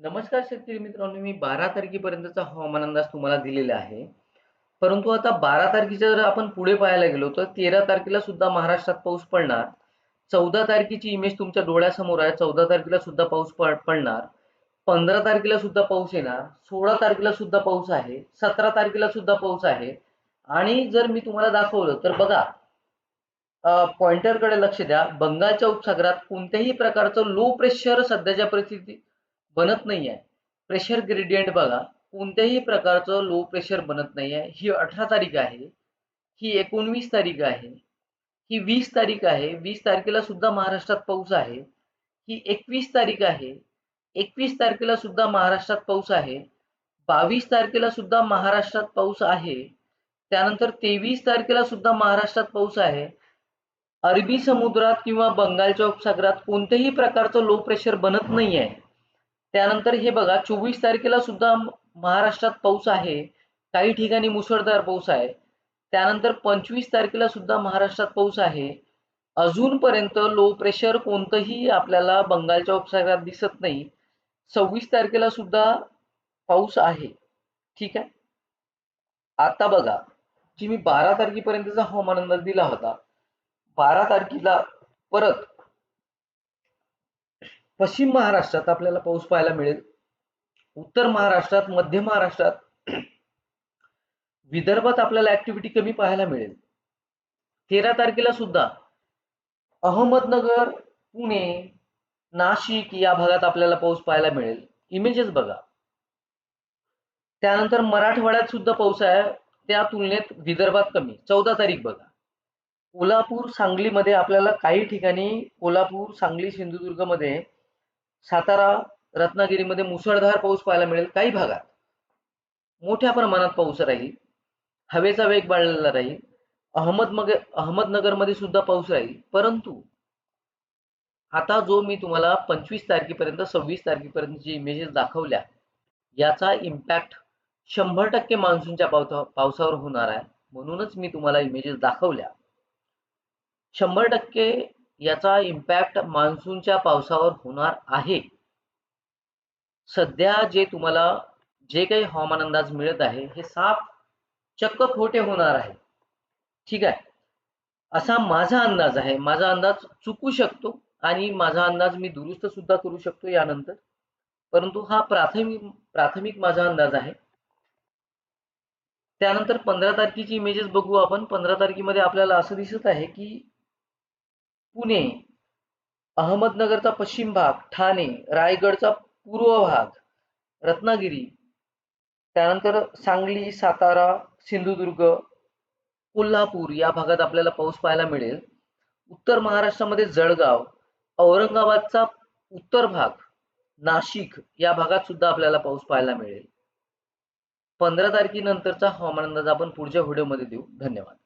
नमस्कार शेतकरी मित्रांनो मी बारा तारखेपर्यंतचा हवामान अंदाज तुम्हाला दिलेला आहे. परंतु आता बारा तारखेच्या जर आपण पुढे पाहायला गेलो तर तेरा तारखेला सुद्धा महाराष्ट्रात पाऊस पडणार. चौदा तारखेची इमेज तुमच्या डोळ्यासमोर आहे. चौदा तारखेला सुद्धा पाऊस पडणार. पंधरा तारखेला सुद्धा पाऊस येणार. सोळा तारखेला सुद्धा पाऊस आहे. सतरा तारखेला सुद्धा पाऊस आहे. आणि जर मी तुम्हाला दाखवलं तर बघा पॉइंटरकडे लक्ष द्या. बंगालच्या उपसागरात कोणत्याही प्रकारचं लो प्रेशर सध्याच्या परिस्थितीत बनत नाही आहे प्रेशर ग्रेडियंट बघा कोणत्याही प्रकारचं लो प्रेशर बनत नाही आहे ही अठरा तारीख आहे ही एकोणवीस तारीख आहे ही वीस तारीख आहे. वीस तारखेला सुद्धा महाराष्ट्रात पाऊस आहे. ही एकवीस तारीख आहे. एकवीस तारखेला सुद्धा महाराष्ट्रात पाऊस आहे. बावीस तारखेला सुद्धा महाराष्ट्रात पाऊस आहे. त्यानंतर तेवीस तारखेला सुद्धा महाराष्ट्रात पाऊस आहे. अरबी समुद्रात किंवा बंगालच्या उपसागरात कोणत्याही प्रकारचं लो प्रेशर बनत नाही आहे त्यानंतर हे बघा चोवीस तारखेला सुद्धा महाराष्ट्रात पाऊस आहे. काही ठिकाणी मुसळधार पाऊस आहे. त्यानंतर पंचवीस तारखेला सुद्धा महाराष्ट्रात पाऊस आहे. अजूनपर्यंत लो प्रेशर कोणतंही आपल्याला बंगालच्या उपसागरात दिसत नाही. सव्वीस तारखेला सुद्धा पाऊस आहे. ठीक आहे? आता बघा की मी बारा तारखेपर्यंतचा हवामान अंदाज दिला होता बारा तारखेला परत पश्चिम महाराष्ट्रात आपल्याला पाऊस पाहायला मिळेल. उत्तर महाराष्ट्रात मध्य महाराष्ट्रात विदर्भात आपल्याला ऍक्टिव्हिटी कमी पाहायला मिळेल. तेरा तारखेला सुद्धा अहमदनगर पुणे नाशिक या भागात आपल्याला पाऊस पाहायला मिळेल. इमेजेस बघा. त्यानंतर मराठवाड्यात सुद्धा पाऊस आहे. त्या तुलनेत विदर्भात कमी. चौदा तारीख बघा. कोल्हापूर सांगलीमध्ये आपल्याला काही ठिकाणी कोल्हापूर सांगली सिंधुदुर्गमध्ये सातारा रत्नागिरीमध्ये मुसळधार पाऊस पाहायला मिळेल काही भागात. मोठ्या प्रमाणात पाऊस राहील. हवेचा वेग वाढलेला राहील. अहमदनगर अहमदनगरमध्ये सुद्धा पाऊस राहील. परंतु आता जो मी तुम्हाला पंचवीस तारखेपर्यंत सव्वीस तारखेपर्यंत जे इमेजेस दाखवल्या याचा इम्पॅक्ट शंभर टक्के मान्सूनच्या पावसा पावसावर होणार आहे. म्हणूनच मी तुम्हाला इमेजेस दाखवल्या. शंभर टक्के याचा इम्पॅक्ट मान्सूनच्या पावसावर होणार आहे. सध्या जे तुम्हाला जे काही हवामान अंदाज मिळत आहे हे साफ चक्क खोटे होणार आहे. ठीक आहे? असा माझा अंदाज आहे. माझा अंदाज चुकू शकतो आणि माझा अंदाज मी दुरुस्त सुद्धा करू शकतो यानंतर. परंतु हा प्राथमिक प्राथमिक माझा अंदाज आहे. त्यानंतर पंधरा तारखेची इमेजेस बघू आपण. पंधरा तारखेमध्ये आपल्याला असं दिसत आहे की पुणे अहमदनगरचा पश्चिम भाग ठाणे रायगडचा पूर्व भाग रत्नागिरी त्यानंतर सांगली सातारा सिंधुदुर्ग कोल्हापूर या भागात आपल्याला पाऊस पाहायला मिळेल. उत्तर महाराष्ट्रामध्ये जळगाव औरंगाबादचा उत्तर भाग नाशिक या भागात सुद्धा आपल्याला पाऊस पाहायला मिळेल. पंधरा तारखेनंतरचा हवामान अंदाज आपण पुढच्या व्हिडिओमध्ये देऊ. धन्यवाद.